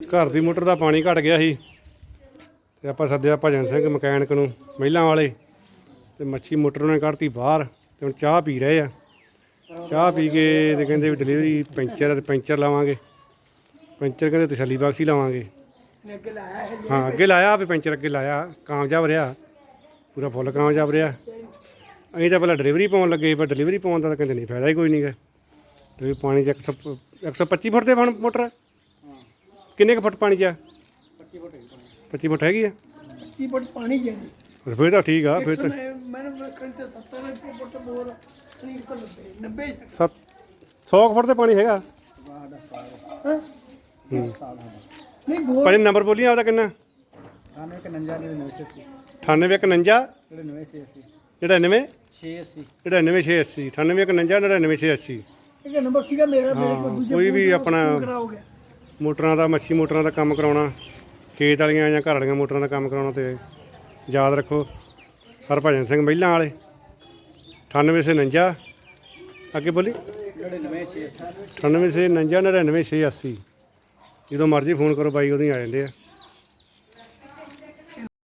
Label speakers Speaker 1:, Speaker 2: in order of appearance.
Speaker 1: ਘਰ ਦੀ ਮੋਟਰ ਦਾ ਪਾਣੀ ਘਟ ਗਿਆ ਸੀ ਤੇ ਆਪਾਂ ਸੱਦਿਆ ਭਜਨ ਸਿੰਘ ਮਕੈਨਿਕ ਨੂੰ, ਮਹਿਲਾਂ ਵਾਲੇ, ਤੇ ਮੱਛੀ ਮੋਟਰ ਉਹਨੇ ਕੱਢਤੀ ਬਾਹਰ ਤੇ ਹੁਣ ਚਾਹ ਪੀ ਰਹੇ ਆ। ਚਾਹ ਪੀ ਕੇ ਤੇ ਕਹਿੰਦੇ ਵੀ ਡਿਲੀਵਰੀ ਪੈਂਚਰ ਆ ਤੇ ਪੈਂਚਰ ਲਾਵਾਂਗੇ। ਪੈਂਚਰ ਕਹਿੰਦੇ ਤਸੱਲੀ ਬਾਕਸੀ ਲਾਵਾਂਗੇ। ਹਾਂ, ਅੱਗੇ ਲਾਇਆ ਵੀ ਪੈਂਚਰ ਅੱਗੇ ਲਾਇਆ, ਕਾਮਯਾਬ ਰਿਹਾ। ਪੂਰਾ ਫੁੱਲ ਕਾਮਯਾਬ ਰਿਹਾ। ਅਸੀਂ ਤਾਂ ਪਹਿਲਾਂ ਡਿਲੀਵਰੀ ਪਾਉਣ ਲੱਗੇ, ਪਰ ਡਿਲੀਵਰੀ ਪਾਉਣ ਦਾ ਤਾਂ ਕਹਿੰਦੇ ਨਹੀਂ ਫਾਇਦਾ ਹੀ ਕੋਈ ਨਹੀਂਗਾ ਤੇ ਪਾਣੀ ਚ 100 125 ਫੁੱਟ ਦੇ ਬਣ ਮੋਟਰ। ਕਿੰਨੇ ਕੁ ਫੁੱਟ ਪਾਣੀ ਚ ਆ? 25 ਫੁੱਟ ਹੈਗੀ ਆ?
Speaker 2: ਕੀ ਬਟ ਪਾਣੀ ਜਾਨੀ
Speaker 1: ਫਿਰ ਤਾਂ ਠੀਕ ਆ ਫਿਰ ਤਾਂ
Speaker 2: ਮੈਨੂੰ ਰੱਖਣ ਤੇ 70 ਫੁੱਟ ਬੋਰ ਨਹੀਂ 90 90
Speaker 1: ਸੱਤ 100 ਕੁ ਫੁੱਟ ਤੇ ਪਾਣੀ ਹੈਗਾ?
Speaker 2: ਹਾਂ ਨਹੀਂ ਬੋਰ
Speaker 1: ਭਾਜੀ ਨੰਬਰ ਬੋਲੀ ਆਪਦਾ ਕਿੰਨਾ?
Speaker 3: ਖਾਣੇ ਕ ਨੰਜਾ ਨਹੀਂ ਨਵੇਂ ਸੀ
Speaker 1: 9851
Speaker 3: ਜਿਹੜੇ ਨਵੇਂ ਸੀ ਅਸੀਂ।
Speaker 1: 99
Speaker 3: 6 ਅਸੀਂ
Speaker 1: 99680 9851 99680
Speaker 2: ਇਹ ਨੰਬਰ ਸੀਗਾ ਮੇਰਾ ਮੇਰੇ ਕੋਲ ਦੂਜੇ
Speaker 1: ਕੋਈ ਵੀ ਆਪਣਾ-
Speaker 2: ਹੋ ਗਿਆ।
Speaker 1: ਮੋਟਰਾਂ ਦਾ, ਮੱਛੀ ਮੋਟਰਾਂ ਦਾ ਕੰਮ ਕਰਾਉਣਾ, ਖੇਤ ਵਾਲੀਆਂ ਜਾਂ ਘਰ ਵਾਲੀਆਂ ਮੋਟਰਾਂ ਦਾ ਕੰਮ ਕਰਾਉਣਾ ਤੇ ਯਾਦ ਰੱਖੋ ਹਰਭਜਨ ਸਿੰਘ ਮਹਿਲਾਂ ਵਾਲੇ। 9849 ਅੱਗੇ ਬੋਲੀ।
Speaker 3: ਜਿਹੜੇ ਨਵੇਂ 6 ਅਸੀਂ
Speaker 1: 9849 99680 ਜਦੋਂ ਮਰਜ਼ੀ ਫੋਨ ਕਰੋ, ਬਾਈ ਉਦੋਂ ਹੀ ਆ ਜਾਂਦੇ ਆ।